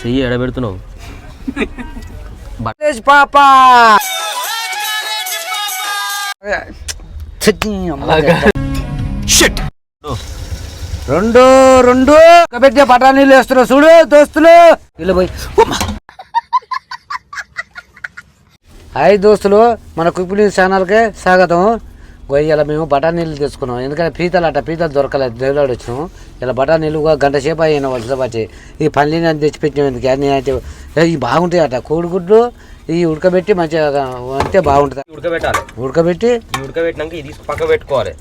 చెయ్యి ఎడబెడుతున్నావు. పాప. రెండు రెండు. పెట్టే పటానీళ్ళు వేస్తున్నా చూడు దోస్తులు. పోయి. ఉమ్మ. హాయ్ దోస్తులు మన కుక్కిడి ఛానల్కే స్వాగతం. ఇలా మేము బఠానీళ్ళు తెచ్చుకున్నాం ఎందుకంటే పీతలు అట్ట పీతలు దొరకలేదు. దేవులాడు వచ్చినాము ఇలా ఒక గంట సేపు అయిన వలస పచ్చి ఈ పల్లీని అని తెచ్చిపెట్టినాం ఎందుకు? అన్ని అంటే ఇవి బాగుంటాయి అట. కోడిగుడ్లు ఇవి ఉడకబెట్టి మంచిగా అంటే బాగుంటుంది. ఉడకబెట్టాలి. ఉడకబెట్టి? ఈ ఉడకబెట్టినాక ఇది పక్క పెట్టుకోవాలి.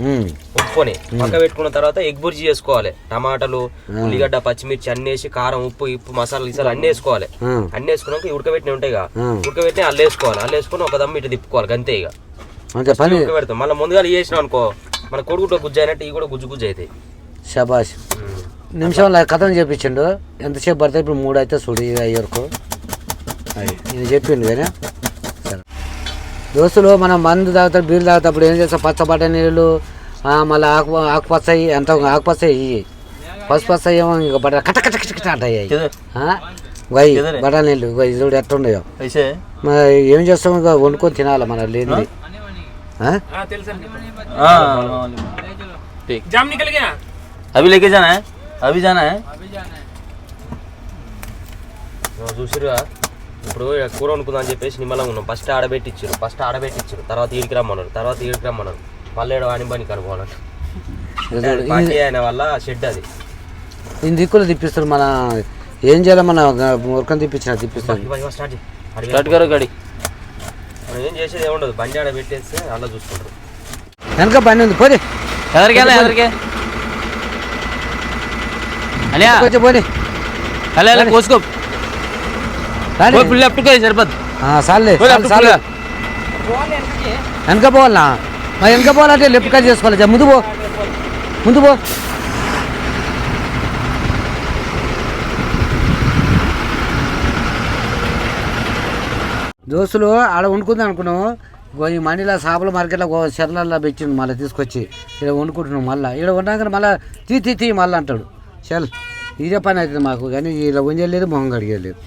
ఉప్పుని. పక్క పెట్టుకున్న తర్వాత ఎగ్ బుర్జీ చేసుకోవాలి. టమాటాలు ఉల్లిగడ్డ పచ్చిమిర్చి అన్ని వేసి కారం ఉప్పు ఇప్పు మసాలా గిసాలు అన్ని వేసుకోవాలి. అన్ని వేసుకున్నాక ఈ ఉడకబెట్టిన ఉంటాయి. ఉడకబెట్టి అల్లు వేసుకోవాలి అల్లు వేసుకుని ఒక దమ్ము ఇటు తిప్పుకోవాలి. అంతే ఇక. అంతే పని ఉడకబెడతాం మళ్ళీ ముందుగా ఇవి వేసినాం అనుకో మన కొడుకుతో గుజ్జు అయినట్టు ఇవి కూడా గుజ్జు గుజ్జు అవుతాయి శబాష్. నిమిషంలో కథం చేపించిండు ఎంతసేపు పడితే ఇప్పుడు మూడు అయితే చూడు ఇక అయ్యే వరకు. ఇది చెప్పిండు కానీ సరే. దోస్తులు మనం మందు తాగుతాడు బీరు తాగుతాప్పుడు ఏం చేస్తాం? పచ్చ బఠానీళ్ళు ఆ, మళ్ళీ ఆకు ఆకుపచ్చ ఎంత ఆకుపచ్చ ఇవి పసుపు పచ్చ ఏమో ఇంకా బట కట కట కట కట అంటాయి వై బఠానీళ్ళు ఇగో ఇది చూడు అయితే. మరి ఏం చేస్తాం ఇంకా వండుకొని తినాలి మన లేనిది. ఆ? अभी लेके जाना है अभी जाना है చూసిరుగా ఇప్పుడు ఇక కూర వండుకుందాం అని చెప్పేసి నిమ్మలం ఉన్నాం ఫస్ట్ ఆడబెట్టిచ్చారు ఫస్ట్ ఆడబెట్టిచ్చారు తర్వాత ఈడికి రమ్మన్నారు తర్వాత ఈడికి రమ్మన్నారు మళ్ళీ ఏడో వాణి పని కనుక్కోవాలంట ఇది చూడు, పార్టీ అయిన వల్ల షెడ్ అది ఇన్ని దిక్కులు తిప్పిస్తారు మన ఏం చేయాలి మన ఉరకం తిప్పించిన తిప్పిస్తాను ఇవ్వ, ఇవ్వ, స్టార్ట్ చేయి. అడిగి स्टार्ट करो गाड़ी వెనక బండి ఉంది పోనీ. కోసుకో. వెనక పోవాలా వెనక పోవాలంటే లెఫ్ట్ కట్ చేసుకోవాలి ముందు పో. ముందు పో. దోస్తులు ఆడ వండుకుందాం అనుకున్నాం ఈ మండిలో చేపల మార్కెట్లో చెరలల్లో పెట్టిండు మళ్ళీ తీసుకొచ్చి. ఇక్కడ వండుకుంటున్నాం మళ్ళీ. ఇక్కడ వండాక మళ్ళీ తీ తీ తీ మళ్ళీ అంటాడు. చల్ ఇదే పని అవుతుంది మాకు. కానీ ఇలా వంజలేదు మొహం కడిగలేదు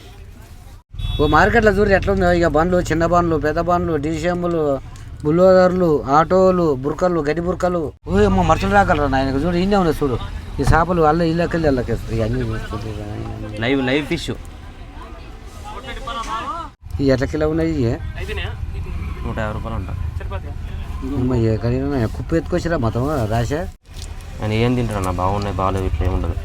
ఓ మార్కెట్లో చూడు ఎట్లా ఉందో ఇక బండ్లు చిన్న బండ్లు పెద్ద బండ్లు డీసీఎంలు బుల్లోదర్లు ఆటోలు బుర్కలు గడ్డి బుర్కలు. ఓ ఏమో మనుషులు రాగలరా నాయనకు చూడు ఇన్నే ఉన్నాయి చూడు. ఈ చేపలు అల్ల ఇళ్ళకెళ్ళి అల్లకేస్తాయి. అన్నీ లైవ్ లైవ్ ఫిష్ ఈ ఎట్ల కిలో ఉన్నాయి. నూట యాభై రూపాయలు ఉంటా అమ్మ, ఏ కడిగినా కుప్ప ఎత్తుకొచ్చిరా మొత్తం రాశా నేను ఏం తింటాను నా బాగున్నాయి బాగాలేవు ఇట్లా ఏముండదు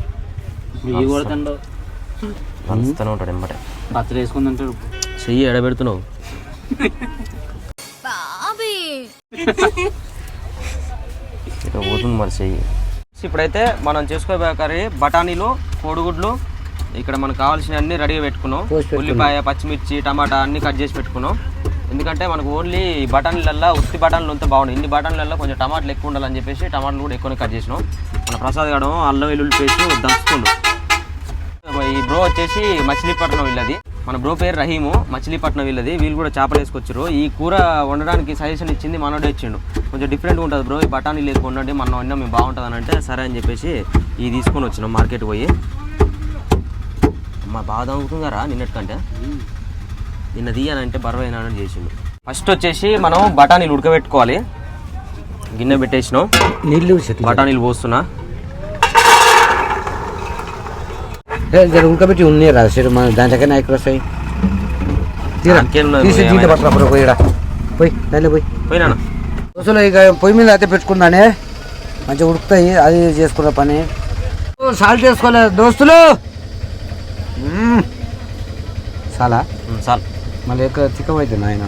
కలుస్తూనే ఉంటాడు ఎంబటే పత్రి వేసుకుందంటాడు చెయ్యి ఎడబెడుతున్నావు. పోతుంది మరి చెయ్యి. ఇప్పుడైతే మనం చేసుకోబోయే కర్రీ బఠానీలు కోడిగుడ్లు ఇక్కడ మనకు కావాల్సిన అన్ని రెడీగా పెట్టుకున్నాం. ఉల్లిపాయ పచ్చిమిర్చి టమాటా అన్ని కట్ చేసి పెట్టుకున్నాం. ఎందుకంటే మనకు ఓన్లీ బఠానీలల్లో ఉత్తి బఠానీలు ఉంటే బాగుంది ఇన్ని బఠానీలలో కొంచెం టమాటాలు ఎక్కువ ఉండాలని చెప్పేసి టమాటాలు కూడా ఎక్కువనే కట్ చేసినాం. మన ప్రసాద్ గడం అల్లం వెల్లుల్లి పేస్ట్ దంచుతుండు ఈ బ్రో వచ్చేసి మచిలీపట్నం వీళ్ళది. మన బ్రో పేరు రహీము మచిలీపట్నం వీళ్ళది. వీళ్ళు కూడా చేపలు వేసుకొచ్చారు ఈ కూర వండడానికి సజెషన్ ఇచ్చింది మనోడే ఇచ్చిండు. కొంచెం డిఫరెంట్గా ఉంటుంది బ్రో. ఈ బఠానీ లేదు వండండి మనం వండినా మేము బాగుంటుంది అని అంటే సరే అని చెప్పేసి ఇది తీసుకొని వచ్చినాం మార్కెట్ పోయి. అమ్మ బాగా తగ్గుతుందారా నిన్నటికంటే. నిన్న తీయనంటే బరువైనా అని చేసిండు. ఫస్ట్ వచ్చేసి మనం బఠానీలు ఉడకబెట్టుకోవాలి. గిన్నె పెట్టేసినాం. నీళ్ళు బఠానీలు పోస్తున్నా. ఉడకబెట్టి ఉన్నాయి రా సరే మన దాని దగ్గర నాయకులు వస్తాయి. తీసి పట్టరా పోయి పోయినా దోశలు ఇక పొయ్యి మీద అయితే పెట్టుకున్నానే. మంచిగా ఉడుకుతాయి అది చేసుకున్న పని. సాల్ట్ వేసుకోలేదు దోస్తులు. చాలా చాలు మళ్ళీ ఎక్కడ చిక్కం అయితే నాయన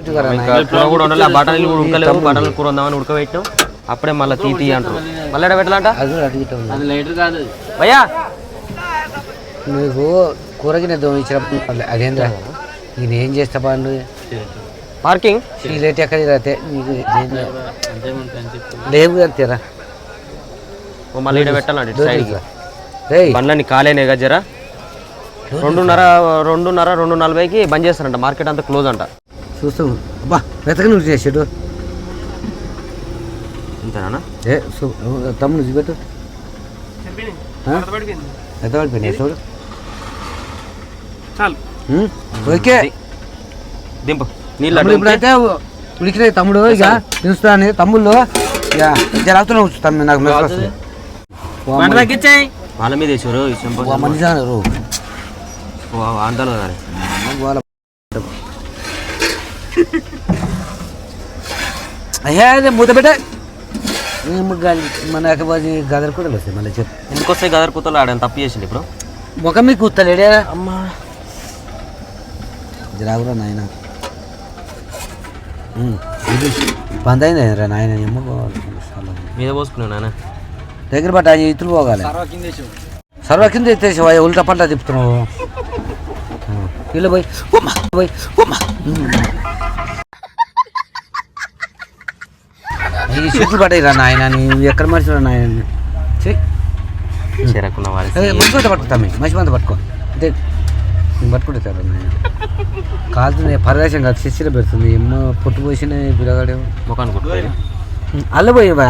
ఇంకా కూర కూడా ఉండాలి ఆ బఠానీలు కూడా ఉడకలేవు బఠానీలు కూర ఉందామని ఉడకబెట్టాం అప్పుడే మళ్ళీ తీ తీ అంటారు మళ్ళీ పెట్టాలంట అది లైటర్ కాదు భయ్యా కూరగిన దోమ ఇచ్చినప్పుడు అదేంద్రా నేను ఏం చేస్తా బాగుండు పార్కింగ్ ఈ లేట్ ఎక్కడ రాతే నీకు లేవు అంతేరా ఓ మళ్ళీ రేయ్ బండ్లన్నీ కాలేనే గజరా రెండున్నర రెండున్నర రెండు నలభైకి బంద్ చేస్తారంట. మార్కెట్ అంతా క్లోజ్ అంట. చూస్తాం. అబ్బా వెతకని నువ్వు చేసాడు. అంతేనా ఏ తమ్ముడు చూపెట్టు. ఎంత చూడు చాలు? ఓకే. దింపు. నీళ్ళు ఇప్పుడైతే ఉడికినాయి తమ్ముడు ఇక పిలుస్తాను తమ్ముళ్ళు ఇక జరుగుతూనే తమ్ముడు నాకు మెసేజ్ వస్తుంది. వాళ్ళ మీద వేసారు ఆందోళన కానీ అయ్యా అదే మూత పెట్ట. మన గదర్ కూడా వస్తాయి మళ్ళీ చెప్పు. ఎందుకు వస్తాయి గదర్ కూతలు ఆడని తప్పు చేసింది ఇప్పుడు? ముఖం మీకు కూతలేడే అమ్మా. రాగురా నాయన. పంద అయింది రా నాయన మీద పోసుకున్నావు నాన్న దగ్గర పట్ట ఇతులు పోగాలి. సర్వ కింద ఎత్తేసి ఉల్టా పల్టా తిప్పుతున్నావు? ఇల్లు పోయి ఉమ్మా పోయి ఉమ్మా. ఈ చెట్లు పడ్డాయి రా నాయన నువ్వు ఎక్కడ మనిషి రా నాయన. చెరకున్న ఏ, మంచి మంది పట్టుకో తమ్మి మంచి మంది పట్టుకో. అంతే నేను పట్టుకుంటే సార్ నాయన కాలుతుంది పరదేశం కాదు శిశిర పెడుతుంది. ఎమ్మో పొట్టు పోసిన పిల్లగాడే ముఖాన్ని కొట్టుకోవాలి అల్ల పోయివా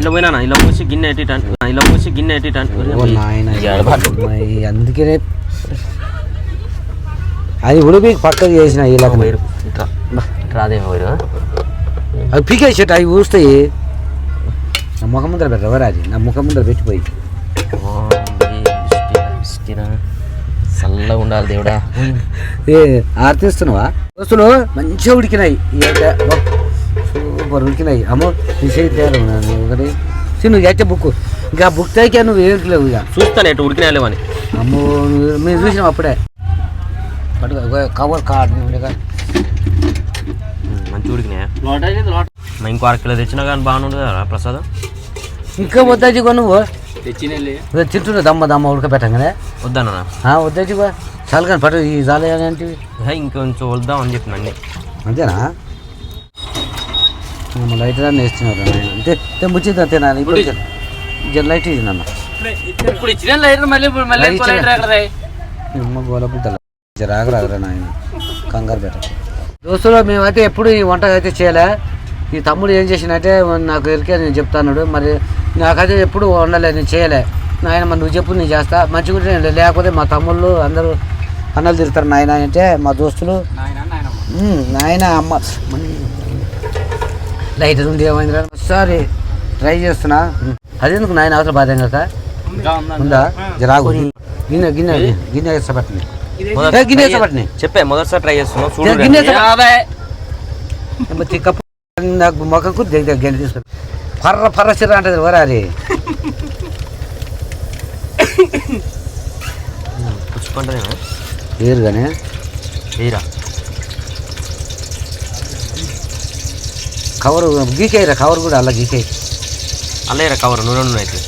ఇలా పోయినా ఇలా పోసి గిన్నె ఎట్టి ఇలా పోసి గిన్నె ఎట్టి అందుకనే అది ఉడిపి పక్కకు చేసిన ఇలా రాదేమో అవి పీకేసేట అవి ఊస్తాయి. నా ముఖం ముందర పెట్టరు ఎవరు అది నా ముఖం ముందర పెట్టిపోయి చల్లగా ఉండాలి దేవుడా. ఏ ఆర్తిస్తున్నావా? దోస్తులు మంచిగా ఉడికినాయి. సూపర్ ఉడికినాయి. అమ్మో నీ చేయాలి ఒకటి. నువ్వు ఎచ్చ బుక్ ఇంకా బుక్ తగ్గా నువ్వు ఏట్లేవు ఇక. చూస్తాను ఎటు ఉడికినా లేవని అమ్మో మేము చూసినాం అప్పుడే. కవర్ కార్డు మంచి ఉడికినాయా లోట లోట మా ఇంకో అర కిలో తెచ్చినా కానీ బాగానే ఉండదు కదా ప్రసాదం ఇంకా నువ్వు ఇదో తింటున్నా దమ్మ దమ్మ ఉడకబెట్టంగానే వద్దన్నా వద్దాజిగో చాలు కానీ పట్టు ఈ జాలి అంటే ఇంకొంచెం వద్దాం అని చెప్పిన అన్ని అంతేనా మన లైట్ రాని వేస్తున్నారు ముచ్చింది అంతేనా ఇప్పుడు జర లైట్ ఇచ్చినన్న ఇప్పుడు ఇచ్చిన లైటర్ మళ్ళీ మళ్ళీ లైట్ గోల నాయన కంగారు దోస్తులు మేమైతే ఎప్పుడు ఈ వంట అయితే చేయలే ఈ తమ్ముడు ఏం చేసినట్టే నాకు ఎరికే నేను చెప్తాను మరి నాకైతే ఎప్పుడు వండలే నేను చేయలే నాయన మరి నువ్వు చెప్పు నేను చేస్తా మంచిగా నేను లేకపోతే మా తమ్ముళ్ళు అందరూ అన్నలు తిరుగుతారు నాయన అంటే మా దోస్తులు నాయన అమ్మ లైట్ ఉంది ఏమైంది ఒకసారి ట్రై చేస్తున్నా. అదెందుకు నాయన అవసరం బాధ కదా ఉందా జరాగు గిన్నె గిన్నె గిన్నె వేస్తా పట్టని మొదట ఏ, గిన్నె try వేస్తా పట్టని చెప్పే మొదటిసారి ట్రై చూడు. కప్పు నాకు మొక్కకు గిన్నె తీసుకుని పర్ర పర్ర సిర్ర అంటది వరారి పుచ్చుకుంటుందేమో వేరుగానే. వేయరా కవర్ గీకేయరా కవర్ కూడా అలా గీకేయి. అల్లేరా కవర్ నూనె నూనె అయితే.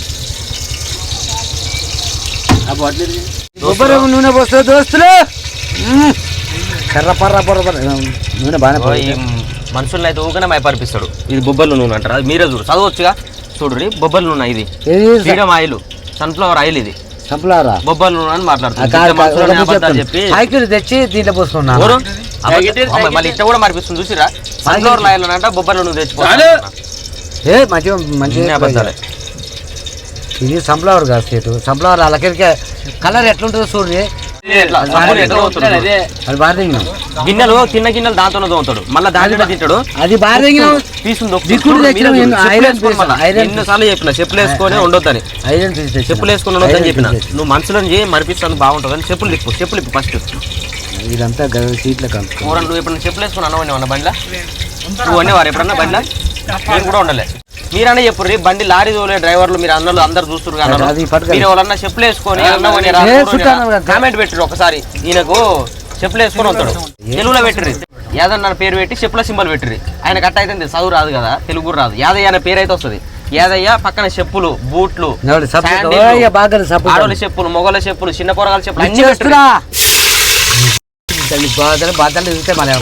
బాటిల్ కొబ్బరి నూనె పోస్తా దోస్తులు. కర్ర పర్ర పర్ర నూనె బాగానే మనుషుల్ని అయితే ఊకనే భయపడిపిస్తాడు ఇది బొబ్బర్లు నూనె అంటారు. అది మీరే చూడు. చదవచ్చుగా? చూడు బొబ్బర్ల నూనె ఇది. Freedom oil. సన్ఫ్లవర్ ఆయిల్ ఇది. చంపలారా బొబ్బర్ల నూనె అని మాట్లాడుతుంది. చెప్పి తెచ్చి దీంట్లో పోసుకున్నా. మళ్ళీ ఇట్ట కూడా మరిపిస్తుంది. చూసిరా? సన్ఫ్లవర్ ఆయిల్ అంట బొబ్బర్ల నూనె తెచ్చిపో ఏ మంచిగా మంచిగా అబద్ధాలే. ఇది సంఫ్లవర్ కాదు సీటు. సంఫ్లవర్ అలాగే కలర్ ఎట్లుంటుందో చూడండి? అదే తెగినాం గిన్నెలు తిన్న గిన్నెలు దాంతోనే తోముతాడు. మళ్ళీ దాంట్లో తింటాడు. అది పీస్, ఐరన్ ఎన్నిసార్లు చెప్పిన చెప్పులు వేసుకొని ఉండొద్దని. ఐరన్. చెప్పులు వేసుకొని ఉండొద్దని చెప్పిన. నువ్వు మనసులో మరిపిస్తాను బాగుంటుంది అని చెప్పులు ఇప్పు చెప్పులు ఇప్పు ఫస్ట్ ఇదంతా సీట్ల నువ్వు ఎప్పుడన్నా చెప్పులు వేసుకుని అన్నవాడిని అన్న బండిలా? నువ్వు అనేవారు ఎప్పుడన్నా బండిలా? నేను కూడా ఉండలే. మీరన్నా చెప్పు రీ బండి లారీ తోలే డ్రైవర్లు మీరు అందరూ అందరు చూస్తున్నారు. మీరు ఎవరన్నా చెప్పులు వేసుకొని. కామెంట్ పెట్టిరు ఒకసారి. ఈయనకు చెప్పులు వేసుకొని వస్తాడు. తెలుగులో పెట్టిర్రి. యాదన్న పేరు పెట్టి చెప్పుల సింబల్ పెట్టిర్రి. ఆయన కట్ట అయితే చదువు రాదు కదా తెలుగు రాదు. యాదయ్య అనే పేరు అయితే వస్తుంది. యాదయ్య పక్కన చెప్పులు బూట్లు ఆడోళ్ళ చెప్పులు మొగోళ్ళ చెప్పులు చిన్న పొరగాల చెప్పులు అన్ని బాధలు బాధలు ఇస్తే మళ్ళీ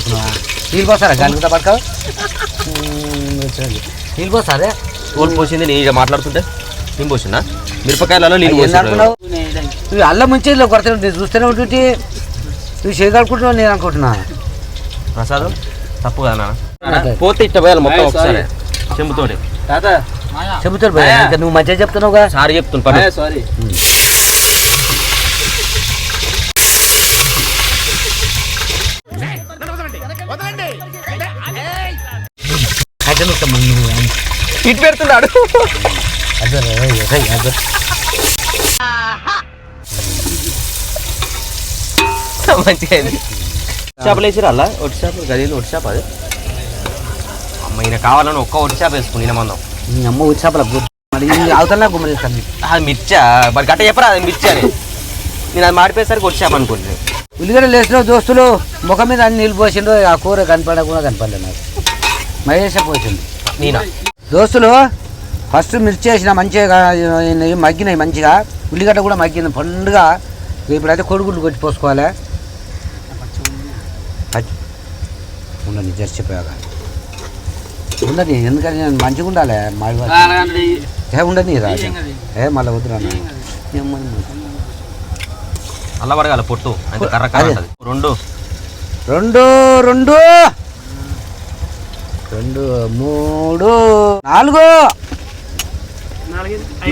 నీళ్ళు పోస్తారా గలుగుతా పడక నీళ్ళు పోస్తారే తోలు పోసింది నేను మాట్లాడుతుంటే. నేను పోసిందా మిరపకాయలలో నీళ్ళు అనుకున్నావు నువ్వు అల్లం ముంచి కొడతాను నేను చూస్తూనే ఉంటుంటే. నువ్వు చేయగలుగుకుంటున్నావు నేను అనుకుంటున్నా. ప్రసాద్? తప్పు కదా నాన్న. పోతే ఇట్ట పోయాలి మొత్తం ఒకసారి. చెంబుతోటి చెబుతాడు నువ్వు మంచిగా చెప్తున్నావుగా. సారి చెప్తున్నా సారీ. ఇటు పెడుతున్నాడు. అదే అదే. మంచిగా అయింది. చేపలు వేసిరా అలా? ఒట్టి చేపలు గదిలో ఒట్టి చేప అది? అమ్మ ఈయన కావాలని ఒక్క ఒట్టి చేప వేసుకుని ఈయన మందం. నీ అమ్మ మరి అవతల గుమ్మరిస్తాను అది మిర్చా? మరి గట్ట చెప్పరా అది మిర్చి అని. నేను అది మాడిపోయేసరికి ఒట్టి చేప అనుకుంటున్నాను ఉల్లిగడ్డ లేచిన దోస్తులు ముఖం మీద అన్ని నీళ్ళు పోసిండు ఆ కూర కనపడకుండా కనపడలేదు నాకు. మహేష పోసిండు. నేనా? దోస్తులు ఫస్ట్ మిర్చి వేసిన మంచిగా మగ్గినాయి మంచిగా. ఉల్లిగడ్డ కూడా మగ్గింది పండుగ ఇప్పుడైతే కొడుకులు కొట్టి పోసుకోవాలి. పచ్చి- ఉండని జర్చిపోయాక ఉండని ఎందుకంటే నేను మంచిగా ఉండాలి వాళ్ళు. ఏ ఉండని రాజు ఏ మళ్ళీ వద్దురా అల్ల పడగాల పొట్టు. రెండు. రెండు రెండు. రెండు మూడు నాలుగు.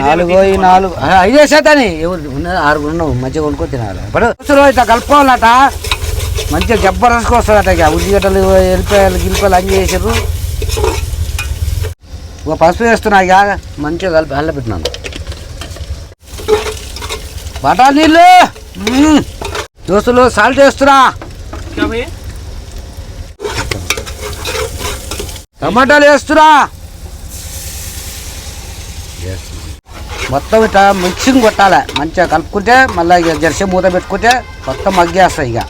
నాలుగు ఈ నాలుగు. ఆ, ఐదే శాతాన్ని. ఎవరు ఉన్నది ఆరు ఉన్నావు మంచిగా కొనుక్కొని తినాలి. ఇప్పుడు ఇట్లా కలుపుకోవాలట. మంచిగా జబ్బరస్కి వస్తుందట ఇక. ఉల్లిగడ్డలు వెళ్ళిపోయాలి గిల్లిపాయలు అన్నీ చేసారు ఒక పసుపు వేస్తున్నా ఇక. మంచిగా కలిపి అల్లబెట్టినాను బఠానీ నీళ్ళు దోస్తులు సాల్ట్ వేస్తున్నా. టమాటాలు వేస్తున్నా మొత్తం ఇట్లా మిక్సింగ్ కొట్టాలి. మంచిగా కలుపుకుంటే మళ్ళీ ఇక జెర్సీ మూత పెట్టుకుంటే మొత్తం మగ్గేస్తాయి ఇక.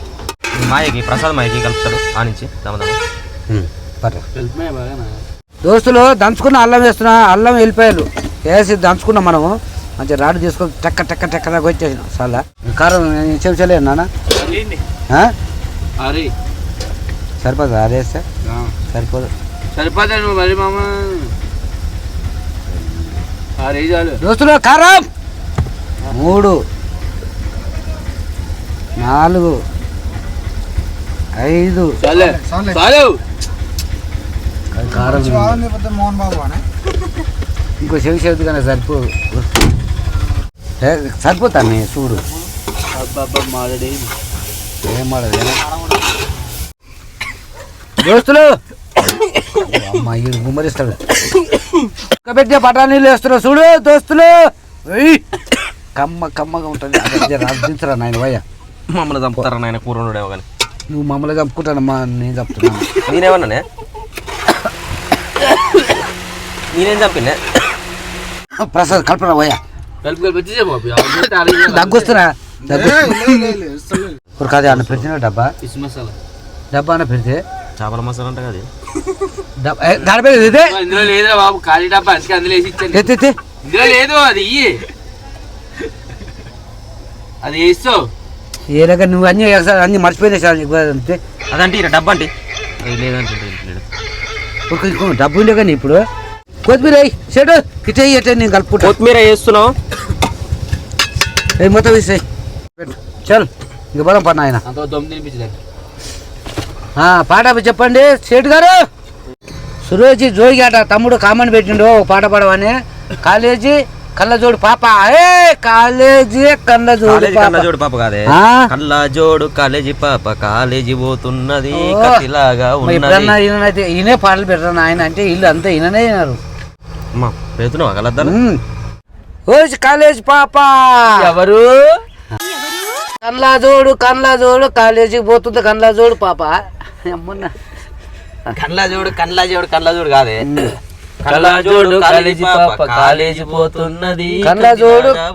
మాయకి ప్రసాద్ మాయకి కలుపుతాడు? ఆ నుంచి దోస్తులు దంచుకున్న అల్లం వేస్తున్నా అల్లం వెళ్ళిపోయారు. వేసి దంచుకున్నాం మనము. మంచిగా రాడు తీసుకొని టెక్క టెక్క టెక్క వచ్చేసిన చాలా కారం చెంచలే నాన్న. సరిపోదు? అది వేస్తే సరిపోదు. సరిపోతా నువ్వు మరి మామ. అరే చాలు. దోస్తులు కారం! మూడు నాలుగు ఐదు. చాలే. చాలు. కారం ఇంకో చెవి కానీ సరిపో. ఏ, సరిపోతాను చూడు. ఏం మాడదు దోస్తులు! అమ్మ ఈ గుమ్మరిస్తాడు పెట్టే బఠానీలు వేస్తున్నావు చూడు దోస్తులు. కమ్మ కమ్మగా ఉంటుంది. దించరా నాయన వయ్య. మమ్మల్ని చంపుతారా నాయన కూర ఉండడేమో కానీ నువ్వు మమ్మల్ని చంపుకుంటానమ్మా నేను చెప్తున్నాను నేనేమన్నానే నేనేం చంపినే ప్రసాద్ కల్పన వచ్చేసే బాబు. దగ్గు కాదు అన్న పెట్టిన డబ్బా? డబ్బా అన్న పెడితే? చేపల మసాలా అంటే కదా. దాని పేరు ఇదే? ఇందులో లేదురా బాబు ఖాళీ డబ్బా అందుకే అందులో వేసి ఇచ్చాను. ఇందులో లేదు అది అది వేస్తావు ఏ రకం నువ్వు అన్ని అన్ని మర్చిపోయినా సార్ నీకు అంతే. అదంటే ఈయన డబ్బు అంటే. లేదంటే డబ్బు ఉండే కానీ ఇప్పుడు. కొత్తిమీర చెడు ఇటే ఇటే నేను కలుపుకుంటా. కొత్తిమీర వేస్తున్నావు? మొత్తం వేసేయి. చల్ ఇంక బలం పన్న ఆయన అంత దమ్ తినిపించదండి ఆ, పాట చెప్పండి. సేటు గారు! సురోజీ జోగిగాట తమ్ముడు కామన్ పెట్టిండు పాట పాడవని. కాలేజీ కళ్ళజోడు పాప. ఏ కాలేజీ కళ్ళజోడు కాలేజీ పాప. కాదే. ఆ? కళ్ళ జోడు కాలేజీ పాప కాలేజీ పోతున్నది. కత్తిలాగా ఉన్నది. ఈయనైతే ఈయనే పాటలు పెట్టాను ఆయన అంటే ఇల్లు అంతా ఈయననే విన్నారు పెడుతున్నావా కాలేజ్ పాప! ఎవరు? కన్లా జోడు కన్లా జోడు కాలేజీకి పోతుంది కన్లా జోడు పాప. అమ్మన్న. కళ్ళ జోడు కళ్ళ జోడు కళ్ళ జోడు కాదే కళ్ళ జోడు కాలేజీ పాప కాలేజీ పోతున్నది.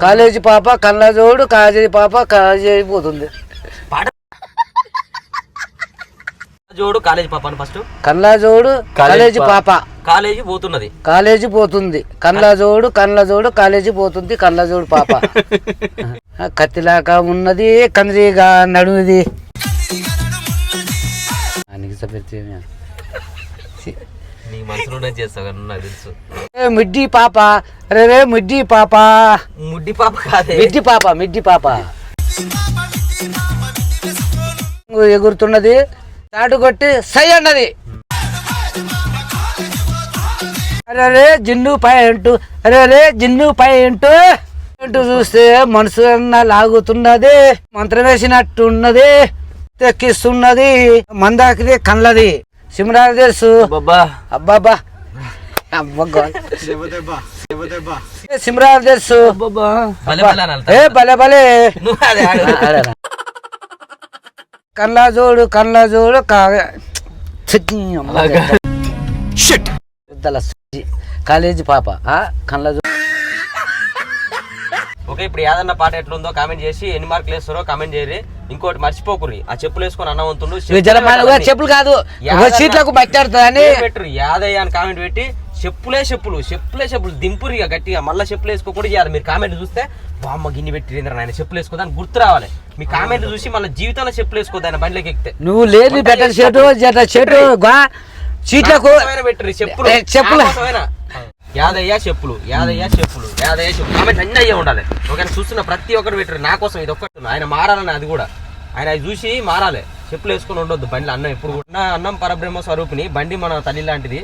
కాలేజీ పాప కన్లా జోడు కాలేజీ పాప కాలేజీ పోతుంది. జోడు కాలేజీ పాప అని ఫస్ట్ జోడు కాలేజీ పాప. కాలేజీ పోతున్నది. కాలేజీ పోతుంది. కన్లా జోడు కన్ల జోడు కాలేజీ పోతుంది. కన్ల జోడు పాప. కత్తిలాగా ఉన్నది కందిగా నడుముది. అనికి సపెడితే నీ మనసులోనే చేస్తావు కానీ నాకు తెలుసు. ఏ మిడ్డి పాప రే రే మిడ్డి పాప. ముడ్డి పాప కాదే. మిడ్డి పాప మిడ్డి పాప. ఎగురుతున్నది తాటు కొట్టి సై అన్నది. అరే రే జిన్ను పాయింట్ అరే రే జిన్ను పాయింట్ పాయింట్ చూస్తే మనసు అన్న లాగుతున్నది మంత్రం వేసినట్టున్నది. తెక్కిస్తున్నది మందాకిది కళ్ళది. సిమరాలు తెలుసు? బాబా అబ్బాబా అబ్బా సిమ్రాన్ తెలుసు? ఏ. భలే భలే. కళ్ళ జోడు కళ్ళ సుజ్జి. కాలేజీ పాప ఆ? కళ్ళ ఇప్పుడు ఏదన్నా పాట ఎట్లుందో కామెంట్ చేసి ఎన్ని మార్కులు వేస్తారో కామెంట్ చేయరి ఇంకోటి మర్చిపోకుర్రి. ఆ చెప్పులు వేసుకొని అన్నవంతుండు మన- చెప్పులు కాదు. సీట్లకు పెట్టరు? యాదయ్య అని కామెంట్ పెట్టి చెప్పులే చెప్పులు చెప్పులే చెప్పులు. దింపురు ఇక గట్టిగా. మళ్ళీ చెప్పులు వేసుకోకూడదు. చేయాలి మీరు కామెంట్ చూస్తే బామ్మ గిన్ని పెట్టి ఆయన చెప్పులు వేసుకోదాని గుర్తు రావాలి. మీ కామెంట్ చూసి మళ్ళీ జీవితంలో చెప్పులు ఆయన బండిలోకి ఎక్కితే. నువ్వు లేదు బెటర్ షర్టు షర్టు సీట్లకు చెప్పులు. చెప్పులు. యాదయ్య చెప్పులు యాదయ్య చెప్పులు యాదయ్య చెప్పులు. కామెంట్ అన్నీ అయ్యే ఉండాలి. ఒకవేళ చూస్తున్న ప్రతి ఒక్కటి పెట్టరు. నా కోసం ఇది ఒక్కటి ఆయన మారాలని అది కూడా. ఆయన అది చూసి మారాలి. చెప్పులు వేసుకొని ఉండొద్దు. బండిలో అన్నం ఎప్పుడు కూడా. అన్నం పరబ్రహ్మ స్వరూపిణి బండి మన తల్లి లాంటిది.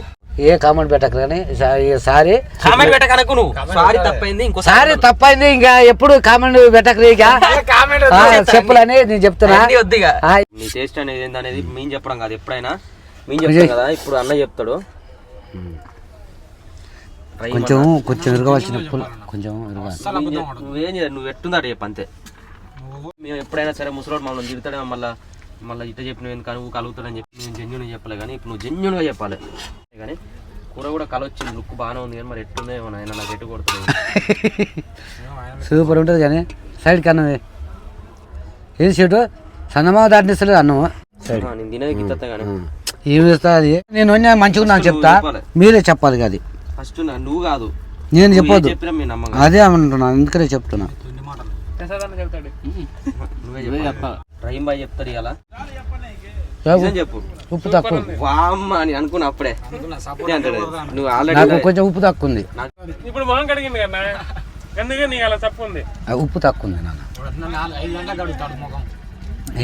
ఏ కామెంట్ పెట్టకు కానీ సారీ. కామెంట్ పెట్టకనకు నువ్వు. సారీ తప్పైంది ఇంకో సారీ తప్పైంది. ఇంకా ఎప్పుడు కామెంట్ పెట్టకు ఇక చెప్పులని నేను చెప్తున్నా. వద్దు ఇక. నీ టేస్ట్ అనేది ఏందనేది మేము చెప్పడం కాదు. ఎప్పుడైనా మేము చెప్తాం కదా ఇప్పుడు అన్న చెప్తాడు. కొంచెం కొంచెం ఇరగవలసిన పుల్ కొంచెం ఇరగాలి నువ్వు నువ్వేం చేయాలి నువ్వు ఎట్టుందాడు చెప్పు అంతే. మేము ఎప్పుడైనా సరే ముసలోడు మమ్మల్ని తిడతాడే మళ్ళీ మళ్ళీ ఇట్లా చెప్పిన ఎందుకు నువ్వు కలుగుతాడని చెప్పి నేను జెన్యున్ చెప్పలే కానీ ఇప్పుడు నువ్వు జెన్యున్గా చెప్పాలి. కానీ కూర కూడా కలొచ్చింది లుక్ బాగానే ఉంది కానీ మరి ఎట్టుందో ఏమో ఆయన నాకు ఎట్టు కొడుతుంది సూపర్ ఉంటుంది కానీ సైడ్కి అన్నం ఏది సీటు సన్నమా దాటిస్తలేదు అన్నము. సైడ్ నేను తినేది గిత్త కానీ. ఏమి ఇస్తా అది? నేను మంచిగా నాకు చెప్తా. మీరే చెప్పాలి అది. ఫస్ట్ నువ్వు కాదు. నేను చెప్పొద్దు. అదే అంటున్నాను అందుకనే చెప్తున్నా. నువ్వే చెప్పాలి. రహీం బాయ్ చెప్తాడు ఇలా చెప్పు. నిజం చెప్పు. ఉప్పు తక్కువ వామ్మ అని అనుకున్నా అప్పుడే. నువ్వు ఆల్రెడీ నాకు కొంచెం ఉప్పు తక్కువ ఉంది. ఇప్పుడు మొహం కడిగింది కదా నీకు అలా తప్పు ఉంది? ఉప్పు తక్కువ ఉంది నాన్న.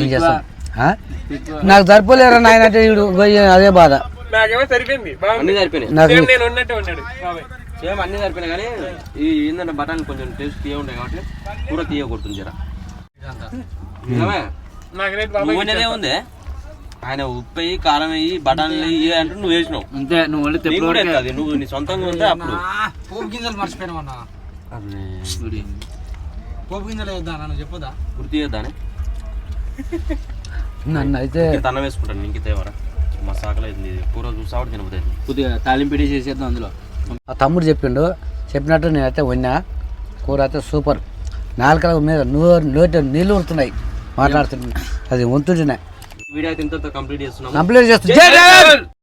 ఏం చేస్తాం? నాకు సరిపోలేరా నాయన అంటే అదే బాధ. నాకేమో సరిపోయింది. బాగుంది. నేను ఉన్నట్టే ఉన్నాడు. బాబాయ్. సేమ్ అన్ని సరిపోయినాయి కానీ ఈ ఏంటంటే బఠానీ కొంచెం టేస్ట్ తీయ ఉంటాయి కాబట్టి కూర తీయ కొడుతుంది జర. నువ్వు ఉంది? ఆయన ఉప్పు వేయి కారం వేయి బఠానీలు వేయి అంటే నువ్వు వేసినావు. అంతే నువ్వు కూడా ఎత్తది. నువ్వు నీ సొంతంగా ఉంటే అప్పుడు? పోపు గింజలు మర్చిపోయినా అరే, పోపు గింజలు వేద్దా నన్ను చెప్పదా గుర్తు చేద్దానే నన్ను అయితే అన్నం వేసుకుంటాను ఇంక తేవరా మా సాకలు అయింది కూర చూసావాడు తినబోతుంది కొద్దిగా తాలింపిడి చేసేద్దాం అందులో. మా తమ్ముడు చెప్పిండు చెప్పినట్టు నేనైతే వండా కూర అయితే సూపర్. నాలుకల మీద నోరు నోటి నీళ్ళు ఊరుతున్నాయి మాట్లాడుతున్నాయి అది వంతుంటున్నాయి వీడియో అయితే ఇంతతో కంప్లీట్ చేస్తున్నాం. కంప్లీట్ చేస్తుంది